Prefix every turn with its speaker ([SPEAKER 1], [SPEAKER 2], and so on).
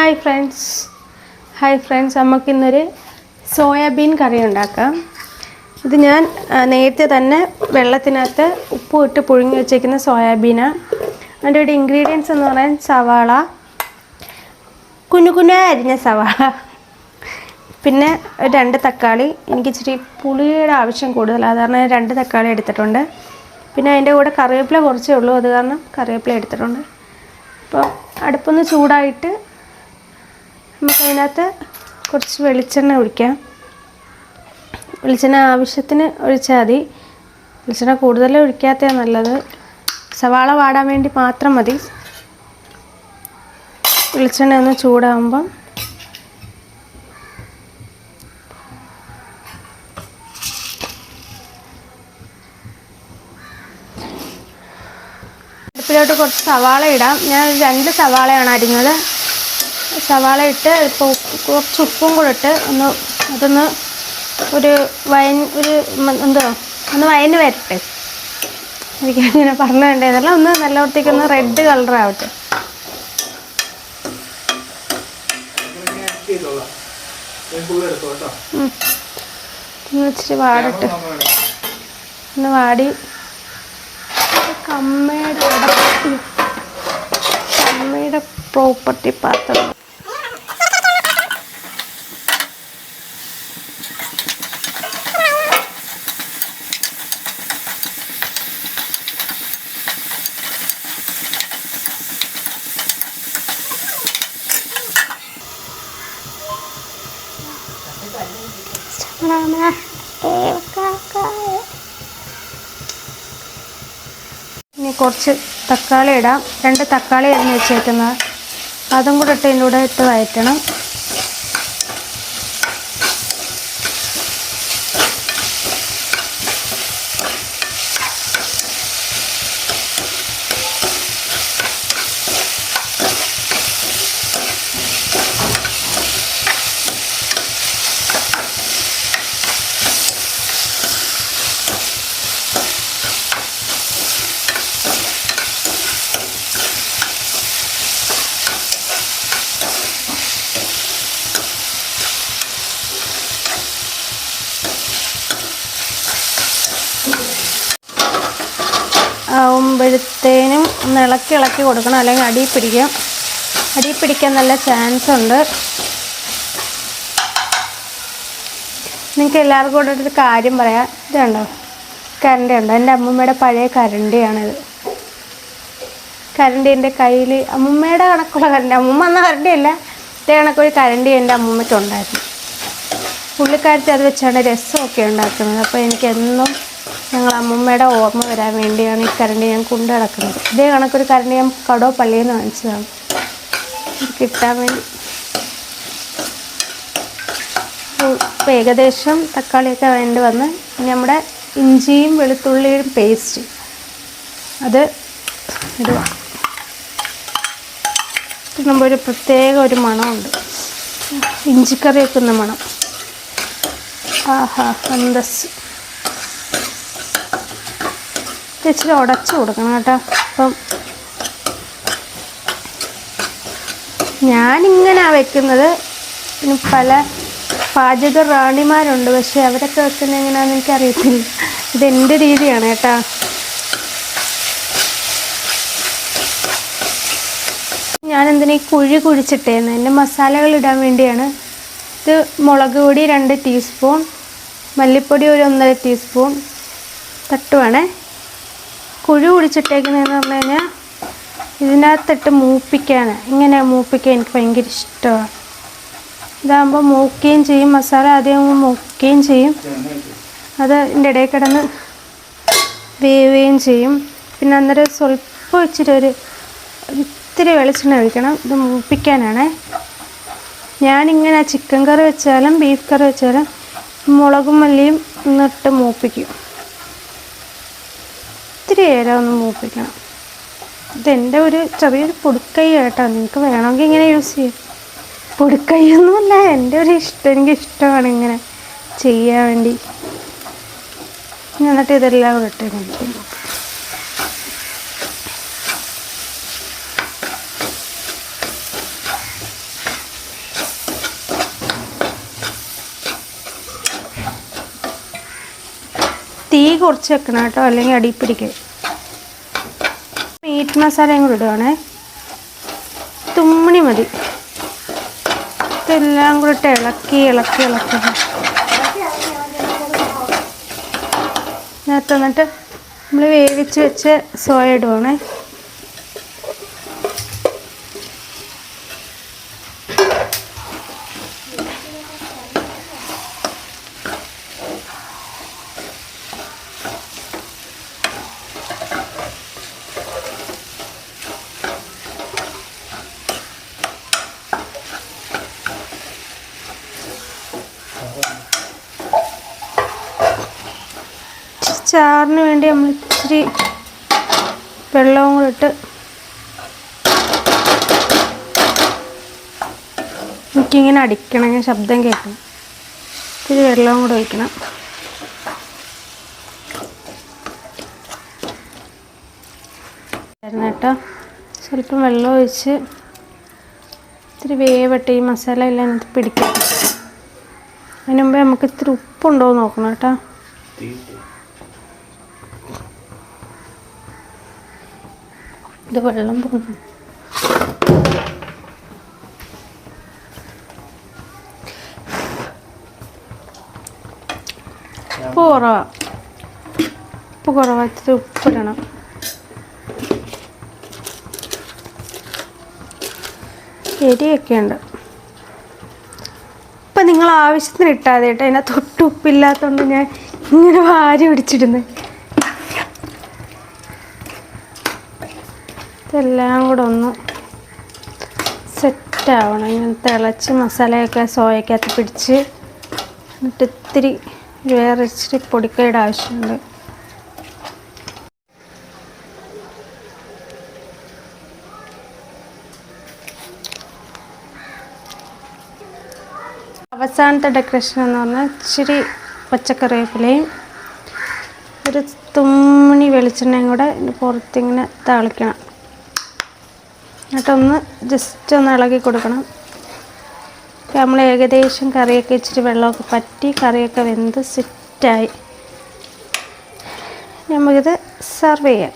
[SPEAKER 1] Hi friends hi friends നമുക്കിന്നൊരു soybean കറി ഉണ്ടാക്കാം. ഇത് ഞാൻ നേരത്തെ തന്നെ വെള്ളത്തിനകത്ത് ഉപ്പ് ഇട്ട് പുഴുങ്ങി വെച്ചേക്കുന്ന സോയാബീനാണ് അതിന്റെ ഒരു ഇൻഗ്രീഡിയൻസ് എന്ന് പറയാൻ സവാള കുഞ്ഞു കുഞ്ഞ അരിഞ്ഞ സവാള പിന്നെ രണ്ട് തക്കാളി. എനിക്ക് ഇച്ചിരി പുളിയുടെ ആവശ്യം കൂടുതലാണ് അത് കാരണം ഞാൻ രണ്ട് തക്കാളി എടുത്തിട്ടുണ്ട്. പിന്നെ അതിന്റെ കൂടെ കറിവേപ്പില കുറച്ചേ ഉള്ളൂ. അത് കാരണം കറിവേപ്പില എടുത്തിട്ടുണ്ട്. അപ്പോൾ അടുപ്പൊന്ന് ചൂടായിട്ട് നമുക്കതിനകത്ത് കുറച്ച് വെളിച്ചെണ്ണ ഒഴിക്കാം. വെളിച്ചെണ്ണ ആവശ്യത്തിന് ഒഴിച്ചാൽ മതി. വെളിച്ചെണ്ണ കൂടുതൽ ഒഴിക്കാത്തതാണ് നല്ലത്. സവാള വാടാൻ വേണ്ടി മാത്രം മതി. വെളിച്ചെണ്ണ ഒന്ന് ചൂടാകുമ്പം അടുപ്പിലോട്ട് കുറച്ച് സവാള ഇടാം. ഞാൻ രണ്ട് സവാളയാണ് അരിഞ്ഞത്. സവാള ഇട്ട് ഇപ്പോൾ കുറച്ച് ഉപ്പും കൂടെ ഇട്ട് ഒന്ന് അതൊന്ന് ഒരു വയൻ ഒരു എന്തോ ഒന്ന് വയന് വരട്ടെ. എനിക്ക് ഇങ്ങനെ പറഞ്ഞു വേണ്ടതല്ല ഒന്ന് നല്ല വൃത്തിക്ക് ഒന്ന് റെഡ് കളർ ആവട്ടെ. ഇച്ചിരി വാടട്ടെ. ഒന്ന് വാടി. കമ്മയുടെ കമ്മയുടെ പ്രോപ്പർട്ടി പാത്രം. ഇനി കുറച്ച് തക്കാളി ഇടാം. രണ്ട് തക്കാളി അരിഞ്ഞ് വെച്ചേക്കുന്നത്. അതും കൂടെ ഇട്ട് ഇതിന്റെ കൂടെ ഇട്ട് വഴറ്റണം. ആവുമ്പോഴത്തേനും ഒന്ന് ഇളക്കി ഇളക്കി കൊടുക്കണം. അല്ലെങ്കിൽ അടി പിടിക്കാം. അടി പിടിക്കാൻ നല്ല ചാൻസ് ഉണ്ട്. നിങ്ങൾക്ക് എല്ലാവർക്കും കൂടെ ഒരു കാര്യം പറയാം. ഇതുണ്ടോ കരണ്ടി ഉണ്ടോ എന്റെ അമ്മൂമ്മയുടെ പഴയ കരണ്ടിയാണിത്. കരണ്ടി എന്റെ കയ്യിൽ അമ്മൂമ്മയുടെ കണക്കുള്ള കരണ്ടി. അമ്മൂമ്മ എന്ന കരണ്ടിയല്ല. ഇതേ കണക്കൊരു കരണ്ടി എന്റെ അമ്മൂമ്മയ്ക്ക് ഉണ്ടായിരുന്നു. പുള്ളിക്കാരത്തി അത് വെച്ചാണ് രസമൊക്കെ ഉണ്ടാക്കുന്നത്. അപ്പോൾ എനിക്കെന്നും ഞങ്ങൾ അമ്മൂമ്മയുടെ ഓർമ്മ വരാൻ വേണ്ടിയാണ് ഈ കരണ്ടി ഞാൻ കൊണ്ടു നടക്കുന്നത്. ഇതേ കണക്കൊരു കരണ്ടി ഞാൻ കടോ പള്ളിയിൽ നിന്ന് വാങ്ങിച്ചതാണ്. കിട്ടാൻ വേണ്ടി. ഇപ്പോൾ ഏകദേശം തക്കാളിയൊക്കെ വേണ്ടി വന്ന് ഇനി നമ്മുടെ ഇഞ്ചിയും വെളുത്തുള്ളിയും പേസ്റ്റ് അത് ഇടുക ഇടുമ്പോൾ ഒരു പ്രത്യേക ഒരു മണമുണ്ട്. ഇഞ്ചിക്കറി വെക്കുന്ന മണം. ആഹാ അന്തസ് ഇച്ചിരി ഉടച്ചു കൊടുക്കണം കേട്ടോ. അപ്പം ഞാനിങ്ങനെ വെക്കുന്നത് പിന്നെ പല പാചക റാണിമാരുണ്ട് പക്ഷെ അവരൊക്കെ വെക്കുന്നത് എങ്ങനെയാണെന്ന് എനിക്കറിയത്തില്ല. ഇത് എന്റെ രീതിയാണ് കേട്ടോ. ഞാൻ എന്തിനാ ഈ കുഴി കുഴിച്ചിട്ടേന്ന്? എന്റെ മസാലകൾ ഇടാൻ വേണ്ടിയാണ്. ഇത് മുളക് പൊടി രണ്ട് ടീസ്പൂൺ മല്ലിപ്പൊടി ഒരു ഒന്നര ടീസ്പൂൺ തട്ടുവാണേ. കുഴി കുടിച്ചിട്ടേക്കുന്നതെന്ന് പറഞ്ഞു കഴിഞ്ഞാൽ ഇതിനകത്തിട്ട് മൂപ്പിക്കാണ് ഇങ്ങനെ മൂപ്പിക്കാൻ എനിക്ക് ഭയങ്കര ഇഷ്ടമാണ് ഇതാകുമ്പോൾ മൂക്കുകയും ചെയ്യും. മസാല ആദ്യം മൂക്കുകയും ചെയ്യും. അത് എന്റെ ഇടയിൽ കിടന്ന് വേവുകയും ചെയ്യും. പിന്നെ അന്നേരം സ്വല്പം ഇച്ചിരി ഒരു ഇത്തിരി വെളിച്ചെണ്ണ ഒഴിക്കണം. ഇത് മൂപ്പിക്കാനാണേ. ഞാനിങ്ങനെ ചിക്കൻ കറി വെച്ചാലും ബീഫ് കറി വെച്ചാലും മുളകും മല്ലിയും ഒന്നിട്ട് മൂപ്പിക്കും. ഇത്തിരി ഏല ഒന്ന് മൂപ്പിക്കണം. ഇതെന്റെ ഒരു ചെറിയൊരു പൊടുക്കൈ കേട്ടോ നിങ്ങൾക്ക് വേണമെങ്കിൽ ഇങ്ങനെ യൂസ് ചെയ്യും. പൊടുക്കൈയൊന്നുമല്ല എന്റെ ഒരു ഇഷ്ടം എനിക്ക് ഇഷ്ടമാണ് ഇങ്ങനെ ചെയ്യാൻ വേണ്ടി. എന്നിട്ട് ഇതെല്ലാം ഇട്ട് കുറച്ച് വെക്കണം കേട്ടോ അല്ലെങ്കിൽ അടി പിടിക്കും. മീറ്റ് മസാലയും കൂടി ഇടുവാണേ. തുമ്മണി മതി. ഇതെല്ലാം കൂടി ഇട്ട് ഇളക്കി ഇളക്കി ഇളക്കി. നേരത്തെ എന്നിട്ട് നമ്മൾ വേവിച്ച് വെച്ച് സോയ ഇടുവാണേ. ചാറിന് വേണ്ടി നമ്മൾ ഇച്ചിരി വെള്ളവും കൂടെ ഇട്ട് എനിക്കിങ്ങനെ അടിക്കണം ശബ്ദം കേൾക്കണം. ഇത്തിരി വെള്ളവും കൂടെ ഒഴിക്കണം. ട്ടോ സ്വല്പം വെള്ളം ഒഴിച്ച് ഇത്തിരി വേവട്ടെ ഈ മസാല എല്ലാം അതിനകത്ത് പിടിക്കാം. അതിന് മുമ്പേ നമുക്ക് ഇത്തിരി ഉപ്പുണ്ടോ എന്ന് നോക്കണം കേട്ടോ. ഇത് വെള്ളം പോകുന്നു ഉപ്പ് കുറവാ. ഉപ്പ് കുറവാ ഇത്തിരി ഉപ്പിടണം എരിയൊക്കെ ഉണ്ട്. ഇപ്പം നിങ്ങൾ ആവശ്യത്തിന് ഇട്ടാതെ കേട്ടോ. അതിനകത്ത് ഒട്ടും ഉപ്പില്ലാത്തതുകൊണ്ട് ഞാൻ ഇങ്ങനെ വാരി പിടിച്ചിടുന്നത് ഇതെല്ലാം കൂടെ ഒന്ന് സെറ്റാവണം. ഇങ്ങനെ തിളച്ച് മസാലയൊക്കെ സോയക്കകത്ത് പിടിച്ച് എന്നിട്ട് ഇത്തിരി വേറെ ഇച്ചിരി പൊടിക്കയുടെ ആവശ്യമുണ്ട്. അവസാനത്തെ ഡെക്കറേഷൻ എന്ന് പറഞ്ഞാൽ ഇച്ചിരി പച്ചക്കറിവേപ്പിലയും ഒരു തുമ്മണി വെളിച്ചെണ്ണയും കൂടെ പുറത്തിങ്ങനെ തളിക്കണം. എന്നിട്ടൊന്ന് ജസ്റ്റ് ഒന്ന് ഇളകി കൊടുക്കണം. നമ്മൾ ഏകദേശം കറിയൊക്കെ ഇച്ചിരി വെള്ളമൊക്കെ പറ്റി കറിയൊക്കെ വെന്ത് സെറ്റായി നമുക്കിത് സെർവ് ചെയ്യാം.